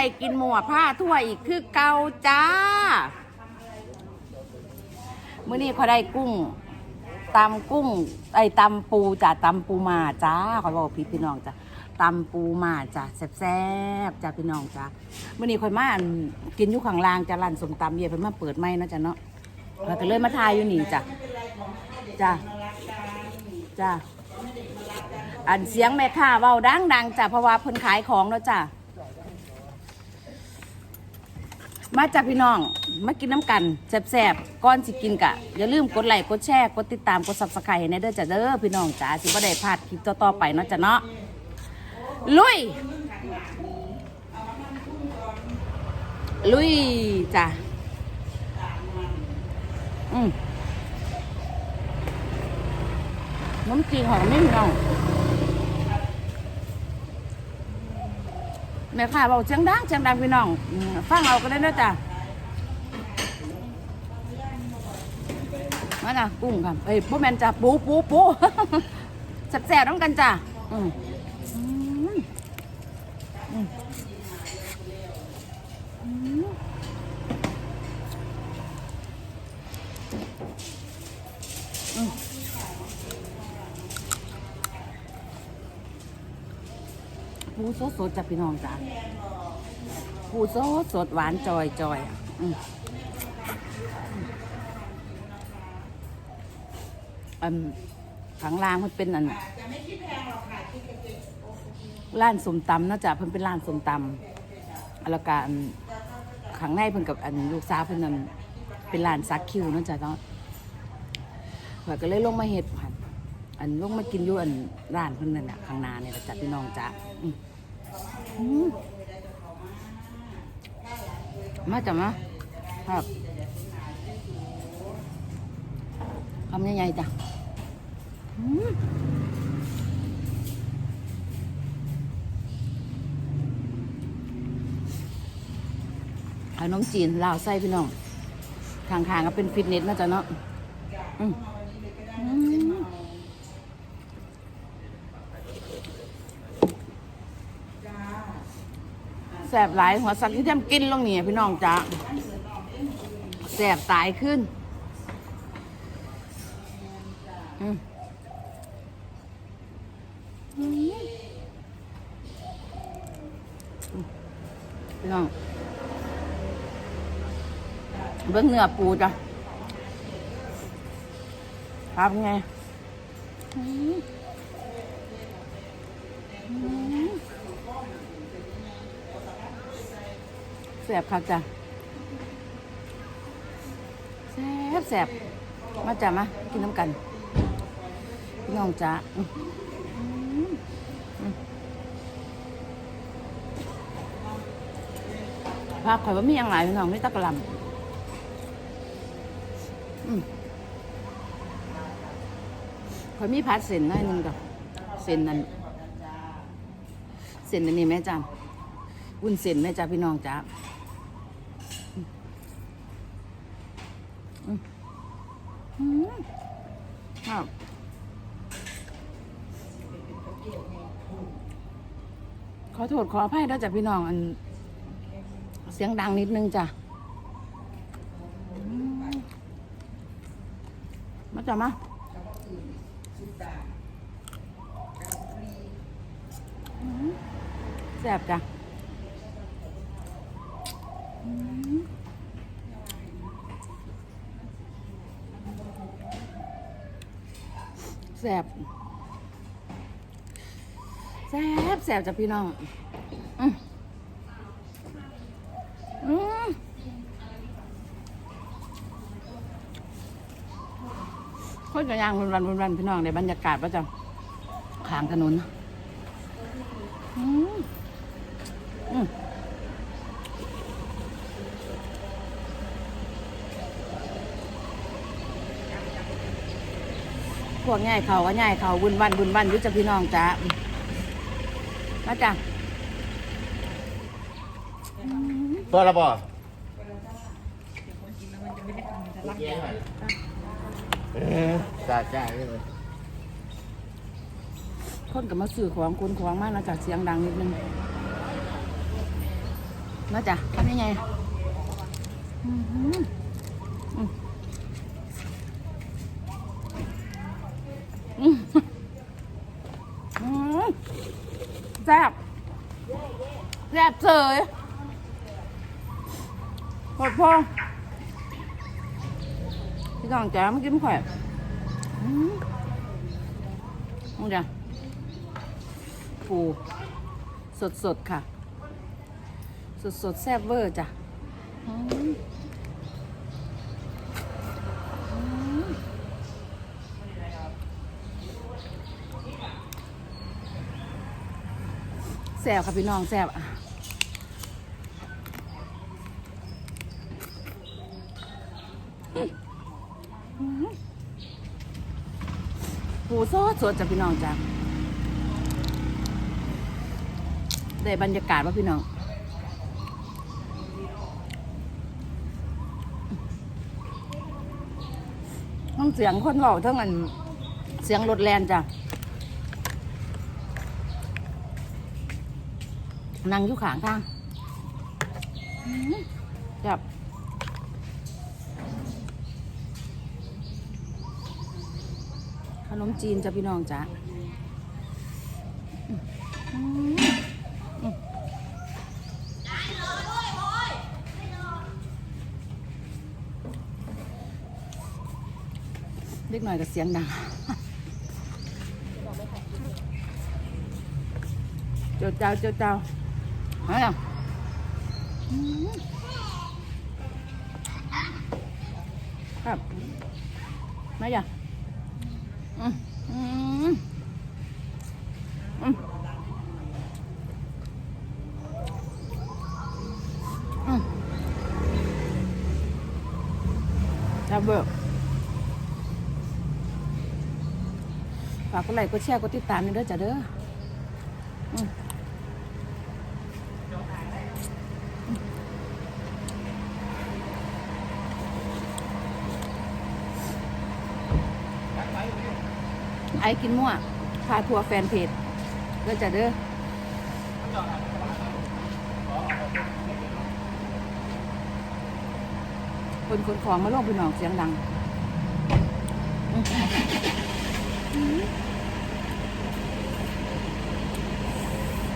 ศรีสะเกดไอกินหมวผ้าทั่วอีกคือเกาจ้ามื้อนี้เขาได้กุ้งตำกุ้ง ไอ้ตำปูจ้ะตำปูมาจ้าเขาบอกพี่พี่น้องจ้ะตำปูมาจ้ะแซ่บๆจ้ะพี่น้องจ้ะมื้อนี้คอยมากินอยู่ข้างล่างจ้ะร้านสมตำเย่เพิ่นมาเปิดใหม่นะจ้ะเนาะแล้วก็เลยมาทายอยู่นี่จ้ะจ้ะจ้ะอันเสียงแม่ค้าเว้าดังดังๆจ้ะเพราะว่าเพิ่นขายของแล้วจ้ะ มาจ้ะพี่น้อง มากินน้ำกันแซ่บๆก่อนสิกินกะ อย่าลืมกดไลค์กดแชร์กดติดตามกด Subscribe ให้แน่เด้อจ้ะเด้อพี่น้องจ้าสิบ่ได้พลาดคลิปต่อๆไปเนาะจ้ะเนาะลุย ลุยจ้ะอืมน้ำจีนหอมไม่พี่น้อง แม่ค่ะบอกเสียงดังเสียงดังพี่น้องฟังเอาก็ได้นะจ๊ะมาจ้ะกุ้งค่ะเอ้ยปูแมนจ้ะปูปูปูแสบๆต้องกันจ้ะอืมอืมอืมอืมอืม ปูสดๆจ้ะพี่น้องจ้ะปูสดสดหวานจอยจอยอะอืมอันข้างล่างมันเป็นอันร้านสมตำนะจ๊ะเพิ่นเป็นร้านสมตำแล้วก็อันข้างในเพิ่นกับอันลูกสาวเพิ่นนั่นเป็นร้านซักคิวนะจ๊ะเนาะข่อยก็เลยลงมาเฮ็ดผัดอันลงมากินอยู่อันร้านเพิ่นนั่นน่ะข้างหน้าเนี่ยจ้ะพี่น้องจ้ะอื มาจ้ะมาครับคำใหญ่ๆจ้ะอืมขนมจีนลาวไส้พี่น้องข้างๆก็เป็นฟิตเนสนะจ๊ะเนาะอืมอืม แสบหลายหัวสักที่เทมกินลงเนี่พี่น้องจ้ะแสบตายขึ้นอืมพี่น้องเบิ้งเนื้อปูจ้ะครับไงอืมอืม แสบครับจ้ะแสบแสบมาจ้ะมากินน้ำกันพี่น้องจ้ะอืมอืมผักข่อยว่ามีอย่างไรพี่น้องไม่ตะกะหลำอืมข่อยมีพัดเส้นหน่อยนึงกับเส้นนั้นเส้นอันนี้แม่จ้าวุ้นเส้นแม่จ้าพี่น้องจ้าอืมอืมอืม ครับขอโทษขออภัยด้วยจ้ะพี่น้องอัน เสียงดังนิดนึงจ้ะมาจ้ะมาแซ่บจ้ะ แซ่บแซ่บแซ่บจ้ะพี่น้องอืมอืมคนกระยางวันวันวันๆพี่น้องในบรรยากาศว่าจะขางถนนอืมอืม พวกง่ายเขาก็ง่ายเขาบุญวันบุญวันอยุจะพี่น้องจ้ามาจ้ะเปิดแล้วป่ะเออจ่าจ่าเลยคนกับมาสื่อของคุณของมากนะจากเสียงดังนิดนึงเนาะจ้ะทำยังไงอื้อหืออืมอืมอืมแซ่บแซ่บ เสยหมดพองพี่น้องจ๋ามกินแข่อยอืมนี่จ้ะปูสดสดค่ะ สดสดแซ่บเวอร์จ้ะแซ่บค่ะพี่น้องแซ่บอะ อืมปูสดสดจ้ะพี่น้องจ้ะได้บรรยากาศว่าพี่น้องทั้งเสียงคนเบาทั้งอันเสียงรถแลนจ้ะนั่งอยู่ขางทางอื้อจับ ขนมจีนจ้ะพี่น้องจ้ะเล็กหน่อยกับเสียงดังเจ้าเจ้าเจ้าเจ้ามาแล้วอื้อครับมาอย่า เบิกฝากกดไลค์กดแชร์กดติดตามนี่เด้อจ้ะเด้อไอ้กินมั่วพาทัวร์แฟนเพจเด้อจ้ะเด้อ คนคนของมาลงพี่น้องเสียงดัง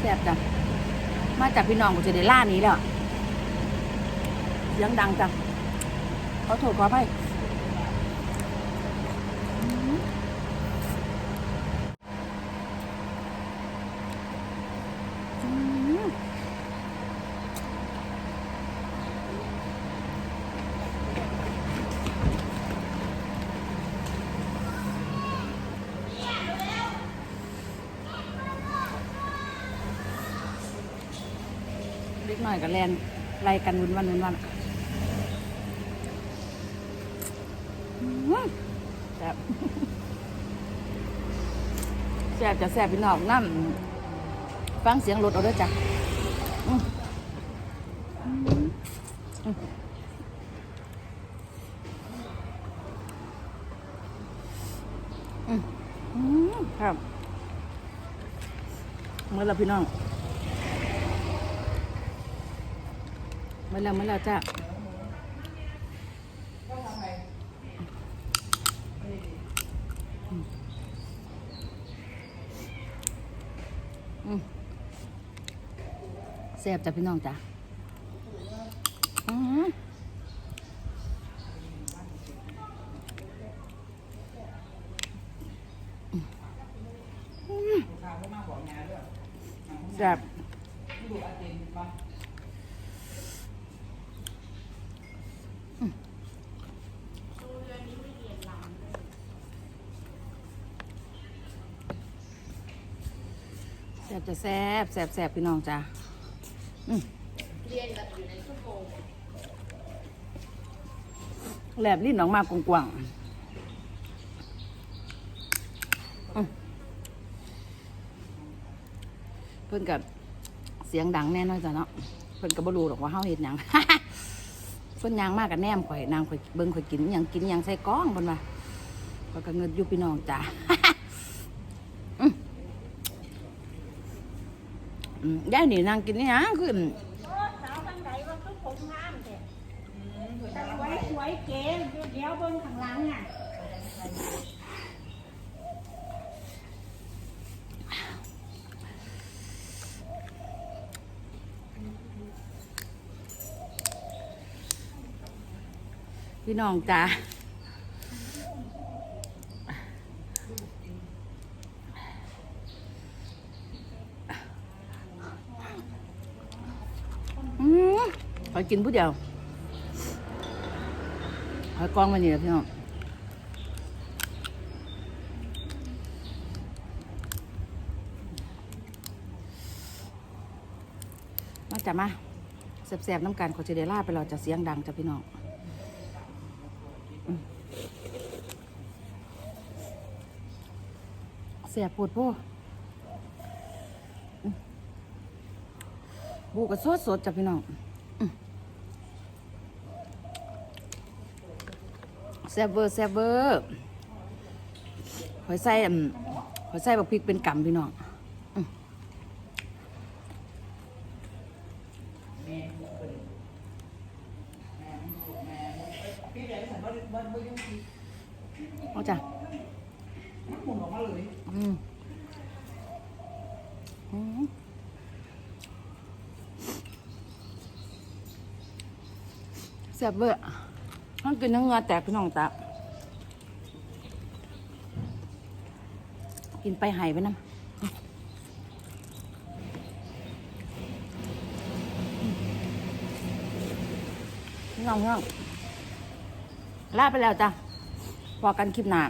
แซ่บจ้ะมาจากพี่น้องกูจะได้ล่านี้แล้วเสียงดังจ้ะเขาโทษขอไป เล็กหน่อยกับแลนไล่กันวันวันวันวันแซ่บแซ่บจะแซ่บพี่น้องนั่นฟังเสียงรถเอาด้วยจ้ะอืมอืมอืมอืมครับเมื่อเราพี่น้อง มื่อแล้วเมื่อแล้วจ้ะแซ่บจ้ะพี่น้องจ้ะแซ่บ แซ่บจะแซ่บแซ่บแซ่บพี่น้องจ้ะอืมแหลบลิ้นออกมากว้างๆเพิ่นกับเสียงดังแน่นอนจ้ะเนาะเพิ่นก็บ่รู้หรอกว่าเฮาเฮ็ดหยังเพิ่นยางมากกับแนมข่อยนางข่อยเบิ่งข่อยกินอิหยังกินอิหยังใส่กล้องเพิ่นว่าข่อยก็เงินอยู่พี่น้องจ้ะ ยายนี่นางกินนี่ฮะคือสวยพี่น้องจ้า กินผู้เดียวขอกองมานี่แหละพี่น้องมาจ้ะมาแสบๆน้ำกันขอเจเดล่าไปเราจะเสียงดังจ้ะพี่น้องเสียปวดปูอืมบูก็สดสดจ้ะพี่น้องอืม แซ่บเวอร์แซ่บเวอร์หอยใส่อืมหอยใส่บักพริกเป็นกำพี่น้องเอาจ้ะอืมอืมแซ่บเบอร์ ต้งกินทั้งเงือแตกพี่น้องตากินไปหายไปน้ำน้องพี่น้องลาไปแล้วจ้ะพอกันคลิปหน้า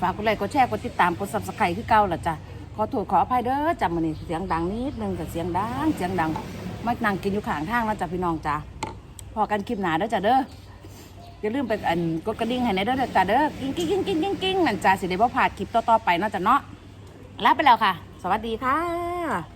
ฝากกดไลค์กดแชร์กดติดตามกดซับสไครต์คือเก่าล่ะจ้ะขอโทษขออภัยเด้อจำมันนี่เสียงดังนิดนึงแต่เสียงดังเสียงดังมานั่งกินอยู่ข้างทางแล้วจ้ะพี่น้องจ้ะ พอกันคลิปหนาเด้อจ้ะเด้ออย่าลืมไปอันกดกระดิ่งให้ในเด้อจ้ะเด้อกิ้งกิ้งกิ้งกิ้งกิ้งกิ้งนั่นจ้าสิได้บ่พลาดคลิปต่อๆไปเนาะจ้ะเนาะลาไปแล้วค่ะ สวัสดีค่ะ